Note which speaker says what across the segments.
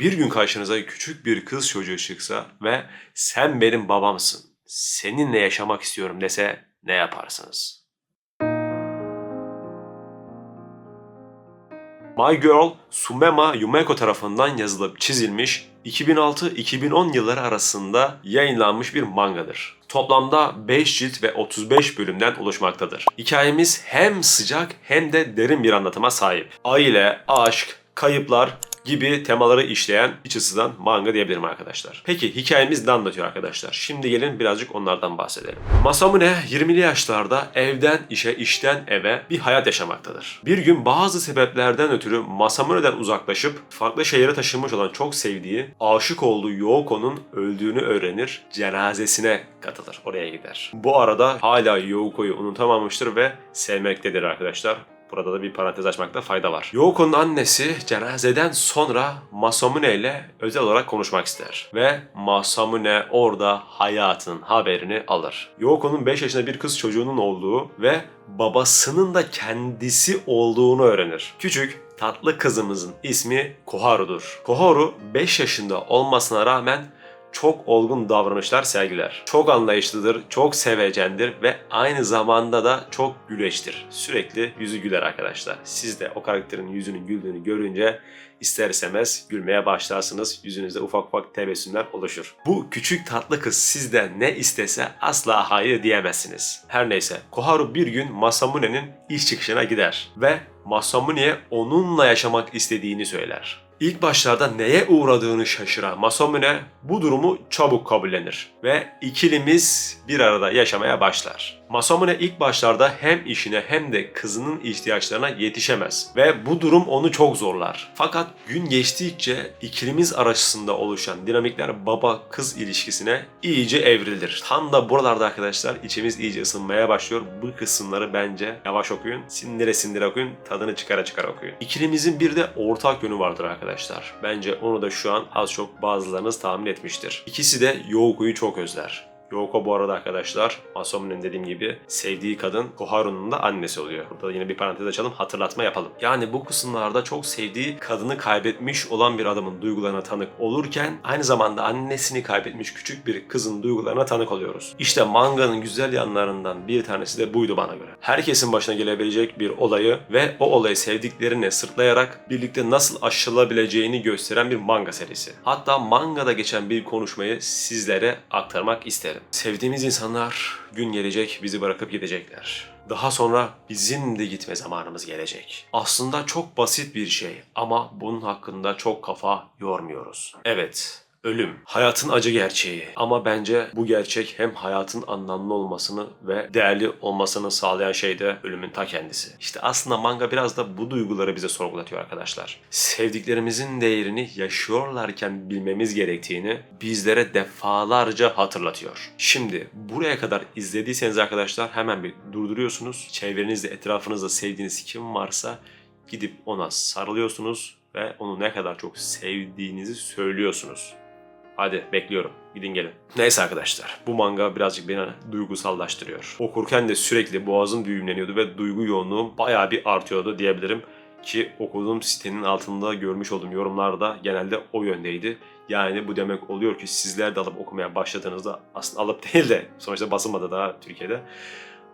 Speaker 1: Bir gün karşınıza küçük bir kız çocuğu çıksa ve sen benim babamsın, seninle yaşamak istiyorum dese ne yaparsınız? My Girl, Sumema Yumeko tarafından yazılıp çizilmiş 2006-2010 yılları arasında yayınlanmış bir mangadır. Toplamda 5 cilt ve 35 bölümden oluşmaktadır. Hikayemiz hem sıcak hem de derin bir anlatıma sahip. Aile, aşk, kayıplar gibi temaları işleyen iç ısıdan manga diyebilirim arkadaşlar. Peki hikayemiz ne anlatıyor arkadaşlar? Şimdi gelin birazcık onlardan bahsedelim. Masamune 20'li yaşlarda evden işe, işten eve bir hayat yaşamaktadır. Bir gün bazı sebeplerden ötürü Masamune'den uzaklaşıp farklı şehire taşınmış olan çok sevdiği, aşık olduğu Yoko'nun öldüğünü öğrenir, cenazesine katılır, oraya gider. Bu arada hala Yoko'yu unutamamıştır ve sevmektedir arkadaşlar. Burada da bir parantez açmakta fayda var. Yoko'nun annesi cenazeden sonra Masamune ile özel olarak konuşmak ister. Ve Masamune orada hayatının haberini alır. Yoko'nun 5 yaşında bir kız çocuğunun olduğu ve babasının da kendisi olduğunu öğrenir. Küçük tatlı kızımızın ismi Koharu'dur. Koharu 5 yaşında olmasına rağmen çok olgun davranışlar sergiler. Çok anlayışlıdır, çok sevecendir ve aynı zamanda da çok güleçtir. Sürekli yüzü güler arkadaşlar. Siz de o karakterin yüzünün güldüğünü görünce ister istemez gülmeye başlarsınız. Yüzünüzde ufak ufak tebessümler oluşur. Bu küçük tatlı kız sizden ne istese asla hayır diyemezsiniz. Her neyse Koharu bir gün Masamune'nin iş çıkışına gider ve Masamune'ye onunla yaşamak istediğini söyler. İlk başlarda neye uğradığını şaşıran Masamune bu durumu çabuk kabullenir ve ikilimiz bir arada yaşamaya başlar. Masamune ilk başlarda hem işine hem de kızının ihtiyaçlarına yetişemez ve bu durum onu çok zorlar. Fakat gün geçtikçe ikilimiz arasında oluşan dinamikler baba-kız ilişkisine iyice evrilir. Tam da buralarda arkadaşlar içimiz iyice ısınmaya başlıyor. Bu kısımları bence yavaş okuyun, sindire sindire okuyun, tadını çıkara çıkara okuyun. İkilimizin bir de ortak yönü vardır arkadaşlar. Bence onu da şu an az çok bazılarınız tahmin etmiştir. İkisi de Youko'yu çok özler. Yoko bu arada arkadaşlar Masamune'nin dediğim gibi sevdiği kadın Koharu'nun da annesi oluyor. Burada da yine bir parantez açalım hatırlatma yapalım. Yani bu kısımlarda çok sevdiği kadını kaybetmiş olan bir adamın duygularına tanık olurken aynı zamanda annesini kaybetmiş küçük bir kızın duygularına tanık oluyoruz. İşte manganın güzel yanlarından bir tanesi de buydu bana göre. Herkesin başına gelebilecek bir olayı ve o olayı sevdiklerine sırtlayarak birlikte nasıl aşılabileceğini gösteren bir manga serisi. Hatta mangada geçen bir konuşmayı sizlere aktarmak isterim. Sevdiğimiz insanlar gün gelecek bizi bırakıp gidecekler. Daha sonra bizim de gitme zamanımız gelecek. Aslında çok basit bir şey ama bunun hakkında çok kafa yormuyoruz. Evet, Ölüm. Hayatın acı gerçeği. Ama bence bu gerçek hem hayatın anlamlı olmasını ve değerli olmasını sağlayan şey de ölümün ta kendisi. İşte aslında manga biraz da bu duyguları bize sorgulatıyor arkadaşlar. Sevdiklerimizin değerini yaşıyorlarken bilmemiz gerektiğini bizlere defalarca hatırlatıyor. Şimdi buraya kadar izlediyseniz arkadaşlar hemen bir durduruyorsunuz. Çevrenizde, etrafınızda sevdiğiniz kim varsa gidip ona sarılıyorsunuz ve onu ne kadar çok sevdiğinizi söylüyorsunuz. Hadi bekliyorum. Gidin gelin. Neyse arkadaşlar bu manga birazcık beni duygusallaştırıyor. Okurken de sürekli boğazım düğümleniyordu ve duygu yoğunluğum bayağı bir artıyordu diyebilirim. Ki okuduğum sitenin altında görmüş olduğum yorumlarda genelde o yöndeydi. Yani bu demek oluyor ki sizler de alıp okumaya başladığınızda aslında alıp değil de sonuçta basılmadı daha Türkiye'de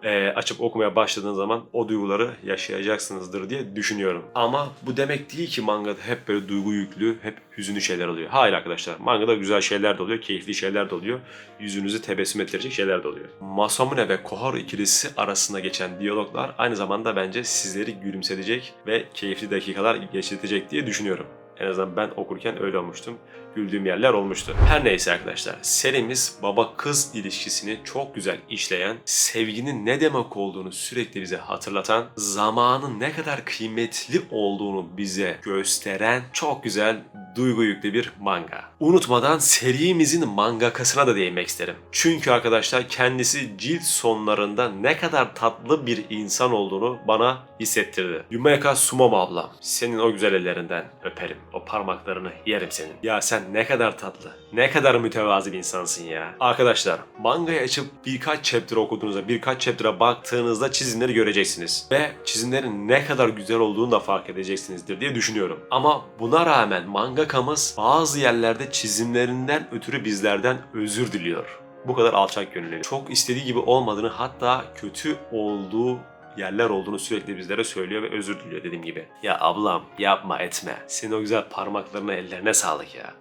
Speaker 1: e, açıp okumaya başladığınız zaman o duyguları yaşayacaksınızdır diye düşünüyorum. Ama bu demek değil ki mangada hep böyle duygu yüklü, hep hüzünlü şeyler oluyor. Hayır arkadaşlar, mangada güzel şeyler de oluyor, keyifli şeyler de oluyor. Yüzünüzü tebessüm ettirecek şeyler de oluyor. Masamune ve Koharu ikilisi arasında geçen diyaloglar aynı zamanda bence sizleri gülümsetecek ve keyifli dakikalar geçirtecek diye düşünüyorum. En azından ben okurken öyle olmuştum. Güldüğüm yerler olmuştu. Her neyse arkadaşlar serimiz baba kız ilişkisini çok güzel işleyen, sevginin ne demek olduğunu sürekli bize hatırlatan, zamanın ne kadar kıymetli olduğunu bize gösteren çok güzel duygu yüklü bir manga. Unutmadan serimizin mangakasına da değinmek isterim. Çünkü arkadaşlar kendisi cilt sonlarında ne kadar tatlı bir insan olduğunu bana hissettirdi. Yumeka Sumoma ablam, senin o güzel ellerinden öperim. O parmaklarını yerim senin. Ya sen ne kadar tatlı, ne kadar mütevazi bir insansın ya. Arkadaşlar mangayı açıp birkaç chapter okuduğunuzda, birkaç chapter'a baktığınızda çizimleri göreceksiniz. Ve çizimlerin ne kadar güzel olduğunu da fark edeceksinizdir diye düşünüyorum. Ama buna rağmen mangakamız bazı yerlerde çizimlerinden ötürü bizlerden özür diliyor. Bu kadar alçak gönüllü. Çok istediği gibi olmadığını hatta kötü olduğu yerler olduğunu sürekli bizlere söylüyor ve özür diliyor dediğim gibi. Ya ablam yapma etme. Senin o güzel parmaklarına ellerine sağlık ya.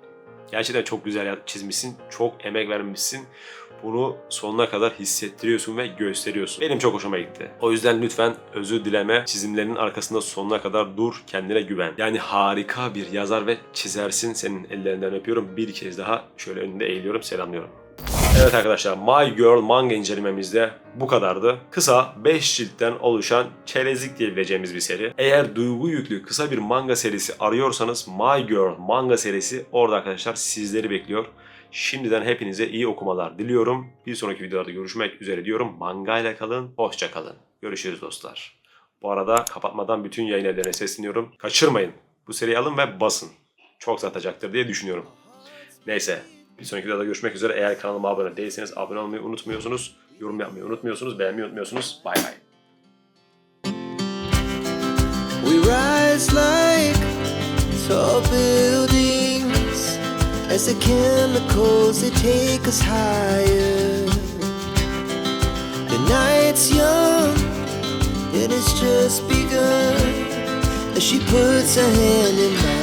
Speaker 1: Gerçekten çok güzel çizmişsin, çok emek vermişsin. Bunu sonuna kadar hissettiriyorsun ve gösteriyorsun. Benim çok hoşuma gitti. O yüzden lütfen özür dileme, çizimlerinin arkasında sonuna kadar dur, kendine güven. Yani harika bir yazar ve çizersin. Senin ellerinden öpüyorum. Bir kez daha şöyle önünde eğiliyorum, selamlıyorum. Evet arkadaşlar My Girl manga incelememizde bu kadardı. Kısa 5 ciltten oluşan çerezlik diyebileceğimiz bir seri. Eğer duygu yüklü kısa bir manga serisi arıyorsanız My Girl manga serisi orada arkadaşlar sizleri bekliyor. Şimdiden hepinize iyi okumalar diliyorum. Bir sonraki videolarda görüşmek üzere diyorum. Manga ile kalın, hoşça kalın. Görüşürüz dostlar. Bu arada kapatmadan bütün yayın evlerine sesleniyorum. Kaçırmayın. Bu seriyi alın ve basın. Çok satacaktır diye düşünüyorum. Neyse. Bir sonraki videoda görüşmek üzere. Eğer kanalıma abone değilseniz abone olmayı unutmuyorsunuz. Yorum yapmayı unutmuyorsunuz. Beğenmeyi unutmuyorsunuz. Bay bay.
Speaker 2: We rise like tall buildings as the chemicals they take us higher. The night's young and it's just begun as she puts her hand in mine.